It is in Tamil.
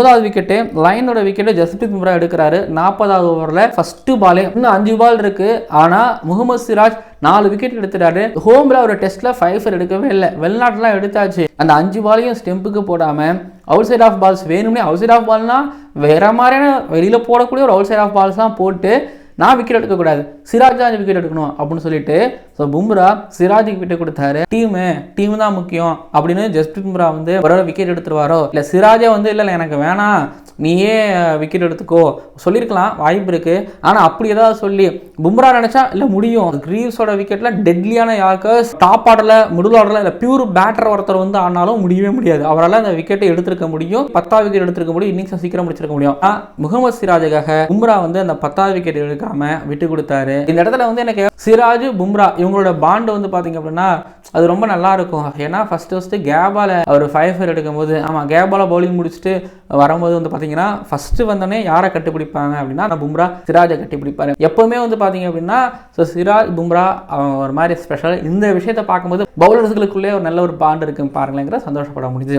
ஒன்பதாவது விக்கெட்டு லைனோட விக்கெட்டு ஜஸ்பிரித் பும்ரா எடுக்கிறாரு. நாற்பதாவது ஓவரில் ஃபர்ஸ்ட் பாலே இன்னும் அஞ்சு பால் இருக்கு. ஆனால் முகமது சிராஜ் நாலு விக்கெட் எடுத்துட்டாரு. ஹோம்ல ஒரு டெஸ்ட்ல ஃபைவ் எடுக்கவே இல்லை. வெளிநாட்டுலாம் எடுத்தாச்சு. அந்த அஞ்சு பாலையும் ஸ்டெம்புக்கு போடாம அவுட் சைட் ஆஃப் பால்ஸ் வேணும்னே அவுட் சைட் ஆஃப் பால்னா வேற மாதிரியான வெளியில போடக்கூடிய ஒரு அவுட் சைட் ஆஃப் பால்ஸ்லாம் போட்டு நான் விக்கெட் எடுக்கக்கூடாது. சிராஜ் தான் விக்கெட் எடுக்கணும் அப்படின்னு சொல்லிட்டு ஸோ பும்ரா சிராஜுக்கு விட்டு கொடுத்தாரு. டீமு டீம் தான் முக்கியம் அப்படின்னு ஜஸ்பிரித் பும்ரா வந்து ஒரு விக்கெட் எடுத்துருவாரோ? இல்லை சிராஜே வந்து இல்லை இல்லை எனக்கு வேணாம். நீயே விக்கெட் எடுத்துக்கோ. சொல்லியிருக்கலாம் வாய்ப்பு இருக்கு. ஆனால் அப்படி ஏதாவது சொல்லி பும்ரா நினச்சா இல்லை முடியும். கிரீவ்ஸோட விக்கெட்டில் டெட்லியான யாக்கர்ஸ் டாப் ஆர்டரில் மிடில் ஆர்டரில் இல்லை பியூர் பேட்டர் ஒருத்தர் வந்து ஆனாலும் முடியவே முடியாது. அவரால் அந்த விக்கெட்டை எடுத்திருக்க முடியும். பத்தாவது விக்கெட் எடுத்திருக்க முடியும். இன்னிங்ஸை சீக்கிரம் முடிச்சிருக்க முடியும். ஆனால் முகமது சிராஜுக்காக பும்ரா வந்து அந்த பத்தாவது விக்கெட் எடுக்காம விட்டு கொடுத்தாரு. இந்த இடத்துல வந்து எனக்கு சிராஜ் பும்ரா இவங்களோட பாண்டு வந்து பார்த்தீங்க அப்படின்னா அது ரொம்ப நல்லா இருக்கும் ஏன்னா ஃபஸ்ட்டு ஃபஸ்ட்டு கேபால அவர் ஃபைவ் ஃபைவ் எடுக்கும்போது ஆமாம் கேபால பவுலிங் முடிச்சுட்டு வரும்போது வந்து பார்த்தீங்கன்னா ஃபஸ்ட்டு வந்தோடனே யாரை கட்டுப்பிடிப்பாங்க அப்படின்னா அந்த பும்ரா சிராஜை கட்டிப்பிடிப்பாரு. எப்போவுமே வந்து பார்த்தீங்க அப்படின்னா ஸோ சிராஜ் பும்ரா ஒரு மாதிரி ஸ்பெஷல் இந்த விஷயத்தை பார்க்கும்போது பவுலர்ஸ்களுக்குள்ளே ஒரு நல்ல ஒரு பாண்ட் இருக்குன்னு பாருங்களேங்கிற சந்தோஷப்பட முடியுது